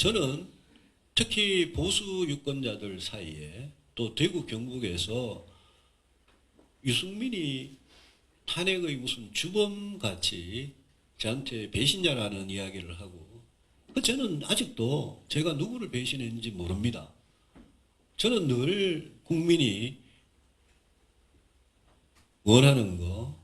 저는 특히 보수 유권자들 사이에 또 대구 경북에서 유승민이 탄핵의 무슨 주범 같이 저한테 배신자라는 이야기를 하고 그 저는 아직도 제가 누구를 배신했는지 모릅니다. 저는 늘 국민이 원하는 거,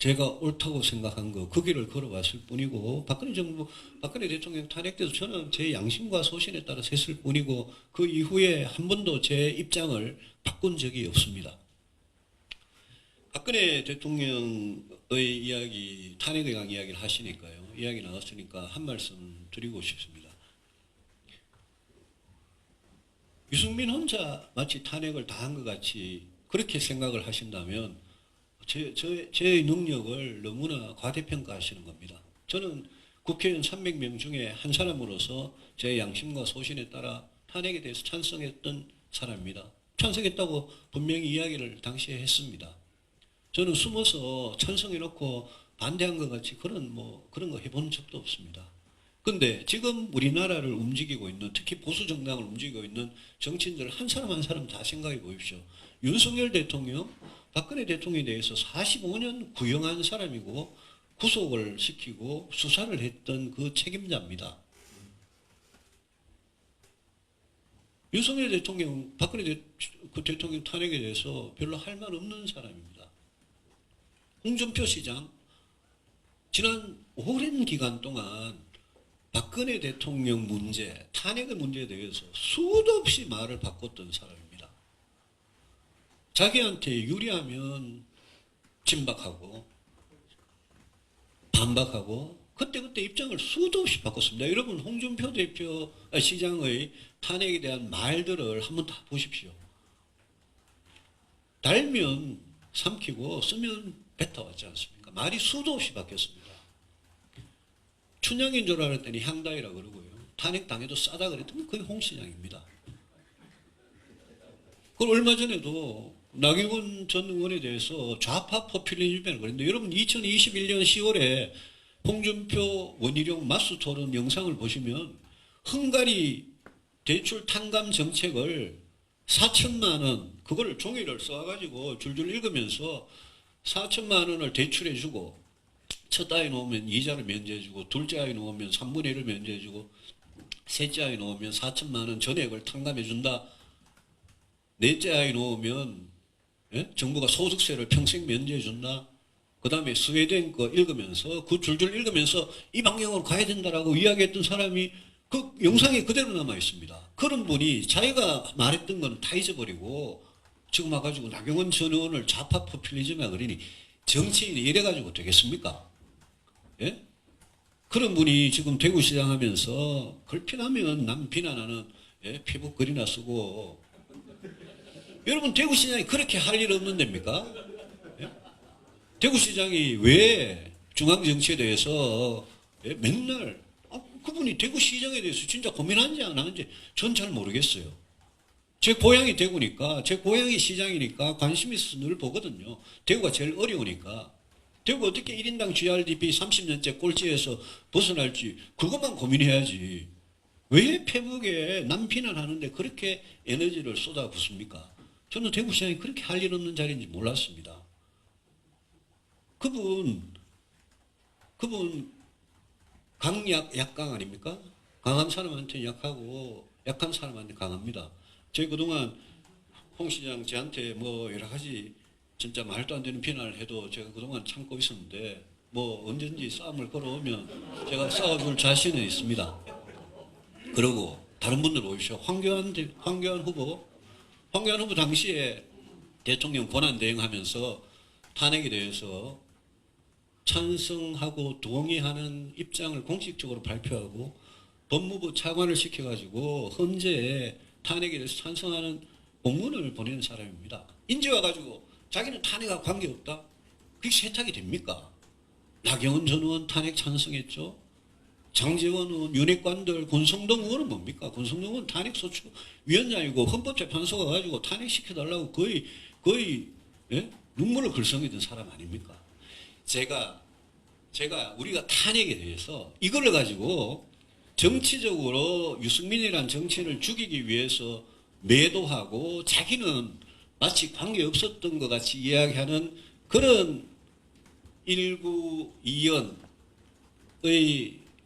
제가 옳다고 생각한 거, 그 길을 걸어왔을 뿐이고, 박근혜 정부, 박근혜 대통령 탄핵돼서 저는 제 양심과 소신에 따라 섰을 뿐이고, 그 이후에 한 번도 제 입장을 바꾼 적이 없습니다. 박근혜 대통령의 이야기, 탄핵에 관한 이야기를 하시니까요. 이야기 나왔으니까 한 말씀 드리고 싶습니다. 유승민 혼자 마치 탄핵을 다 한 것 같이 그렇게 생각을 하신다면 제, 제, 제 능력을 너무나 과대평가하시는 겁니다. 저는 국회의원 300명 중에 한 사람으로서 제 양심과 소신에 따라 탄핵에 대해서 찬성했던 사람입니다. 찬성했다고 분명히 이야기를 당시에 했습니다. 저는 숨어서 찬성해놓고 반대한 것 같이 그런 뭐 그런 거 해본 적도 없습니다. 근데 지금 우리나라를 움직이고 있는 특히 보수 정당을 움직이고 있는 정치인들 한 사람 한 사람 다 생각해 보십시오. 윤석열 대통령, 박근혜 대통령에 대해서 45년 구형한 사람이고 구속을 시키고 수사를 했던 그 책임자입니다. 윤석열 대통령, 박근혜 대, 그 대통령 탄핵에 대해서 별로 할 말 없는 사람입니다. 홍준표 시장, 지난 오랜 기간 동안 박근혜 대통령 문제, 탄핵의 문제에 대해서 수도 없이 말을 바꿨던 사람입니다. 자기한테 유리하면 진박하고 반박하고 그때그때 입장을 수도 없이 바꿨습니다. 여러분 홍준표 대표 아, 시장의 탄핵에 대한 말들을 한번 다 보십시오. 달면 삼키고 쓰면 뱉어왔지 않습니까? 말이 수도 없이 바뀌었습니다. 춘향인 줄 알았더니 향다이라 그러고요. 탄핵 당해도 싸다 그랬더니 그게 홍 시장입니다. 그 얼마 전에도 나경원 전 의원에 대해서 좌파 포퓰리즘이라고 그랬는데 여러분 2021년 10월에 홍준표 원희룡 맞수 토론 영상을 보시면 헝가리 대출 탕감 정책을 4천만 원 그걸 종이를 써가지고 줄줄 읽으면서 4천만 원을 대출해주고 첫 아이 놓으면 이자를 면제해주고 둘째 아이 놓으면 3분의 1을 면제해주고 셋째 아이 놓으면 4천만 원 전액을 탕감해준다. 넷째 아이 놓으면 예? 정부가 소득세를 평생 면제해준다. 그 다음에 스웨덴 거 읽으면서 그 줄줄 읽으면서 이 방향으로 가야 된다라고 이야기했던 사람이 그 영상에 그대로 남아 있습니다. 그런 분이 자기가 말했던 건 다 잊어버리고 지금 와가지고 나경원 전 의원을 좌파 포퓰리즘에 그러니 정치인이 이래가지고 되겠습니까? 예? 그런 분이 지금 대구시장 하면서 걸핏하면 남 비난하는 예? 피부 글이나 쓰고 여러분 대구시장이 그렇게 할 일 없는 데입니까? 예? 대구시장이 왜 중앙정치에 대해서 예? 맨날 아, 그분이 대구시장에 대해서 진짜 고민하는지 안 하는지 전 잘 모르겠어요. 제 고향이 대구니까 제 고향이 시장이니까 관심 있어서 늘 보거든요. 대구가 제일 어려우니까 대구 어떻게 1인당 GRDP 30년째 꼴찌에서 벗어날지 그것만 고민해야지. 왜 페북에 남 비난하는데 그렇게 에너지를 쏟아 붓습니까? 저는 대구시장이 그렇게 할 일 없는 자리인지 몰랐습니다. 그분 그분 강약 약강 아닙니까? 강한 사람한테 약하고 약한 사람한테 강합니다. 저희 그동안 홍 시장 저한테 뭐 여러 가지 진짜 말도 안 되는 비난을 해도 제가 그동안 참고 있었는데 뭐 언제든지 싸움을 걸어오면 제가 싸워줄 자신은 있습니다. 그리고 다른 분들 보십시오. 황교안, 대- 황교안 후보, 황교안 후보 당시에 대통령 권한 대행하면서 탄핵에 대해서 찬성하고 동의하는 입장을 공식적으로 발표하고 법무부 차관을 시켜가지고 헌재에 탄핵에 대해서 찬성하는 공문을 보내는 사람입니다. 인제 와가지고 자기는 탄핵과 관계없다? 그게 세탁이 됩니까? 나경원 전 의원 탄핵 찬성했죠. 장재원 의원, 윤핵관들, 권성동 의원은 뭡니까? 권성동 의원 탄핵소추 위원장이고 헌법재판소가 가지고 탄핵시켜달라고 거의, 거의, 예? 눈물을 글썽이던 사람 아닙니까? 제가, 제가 우리가 탄핵에 대해서 이걸 가지고 정치적으로 유승민이란 정치인을 죽이기 위해서 매도하고 자기는 마치 관계 없었던 것 같이 이야기하는 그런 일부 이연의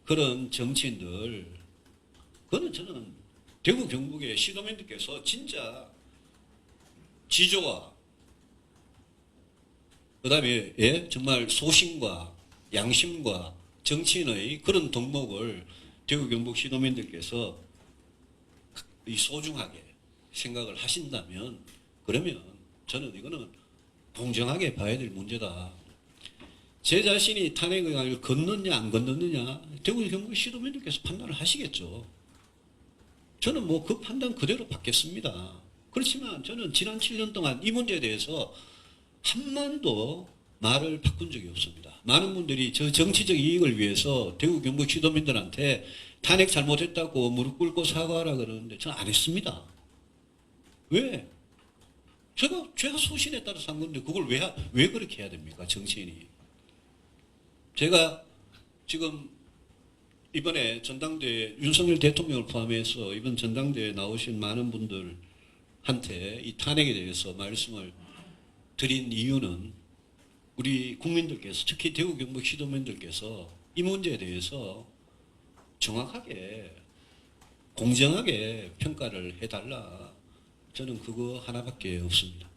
그런 정치인들 그거는 저는 대구 경북의 시도민들께서 진짜 지조와 그 다음에 예? 정말 소신과 양심과 정치인의 그런 덕목을 대구 경북 시도민들께서 이 소중하게 생각을 하신다면 그러면 저는 이거는 공정하게 봐야 될 문제다. 제 자신이 탄핵을 건넜냐 안 건넜느냐 대구 경북 시도민들께서 판단을 하시겠죠. 저는 뭐 그 판단 그대로 받겠습니다. 그렇지만 저는 지난 7년 동안 이 문제에 대해서 한만도 말을 바꾼 적이 없습니다. 많은 분들이 저 정치적 이익을 위해서 대구 경북 시도민들한테 탄핵 잘못했다고 무릎 꿇고 사과하라 그러는데 저는 안 했습니다. 왜? 제가 제가 소신에 따라서 한 건데 그걸 왜 왜 그렇게 해야 됩니까 정치인이? 제가 지금 이번에 전당대 윤석열 대통령을 포함해서 이번 전당대에 나오신 많은 분들한테 이 탄핵에 대해서 말씀을 드린 이유는 우리 국민들께서 특히 대구 경북 시도민들께서 이 문제에 대해서 정확하게 공정하게 평가를 해달라. 저는 그거 하나밖에 없습니다.